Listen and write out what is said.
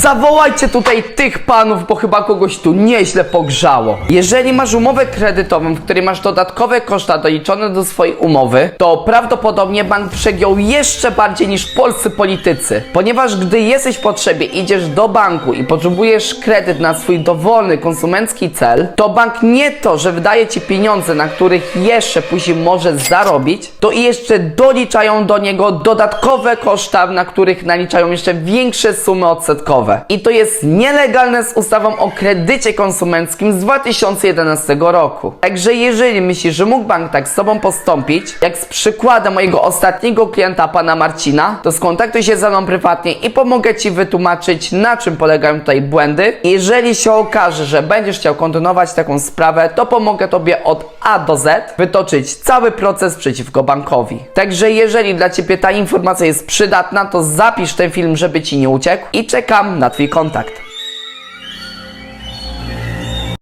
Zawołajcie tutaj tych panów, bo chyba kogoś tu nieźle pogrzało. Jeżeli masz umowę kredytową, w której masz dodatkowe koszta doliczone do swojej umowy, to prawdopodobnie bank przegiął jeszcze bardziej niż polscy politycy. Ponieważ gdy jesteś w potrzebie, idziesz do banku i potrzebujesz kredyt na swój dowolny konsumencki cel, to bank nie to, że wydaje ci pieniądze, na których jeszcze później może zarobić, to i jeszcze doliczają do niego dodatkowe koszta, na których naliczają jeszcze większe sumy odsetkowe. I to jest nielegalne z ustawą o kredycie konsumenckim z 2011 roku. Także jeżeli myślisz, że mógł bank tak z tobą postąpić, jak z przykładem mojego ostatniego klienta, pana Marcina, to skontaktuj się ze mną prywatnie i pomogę ci wytłumaczyć, na czym polegają tutaj błędy. Jeżeli się okaże, że będziesz chciał kontynuować taką sprawę, to pomogę tobie od A do Z wytoczyć cały proces przeciwko bankowi. Także jeżeli dla ciebie ta informacja jest przydatna, to zapisz ten film, żeby ci nie uciekł i czekam na twój kontakt.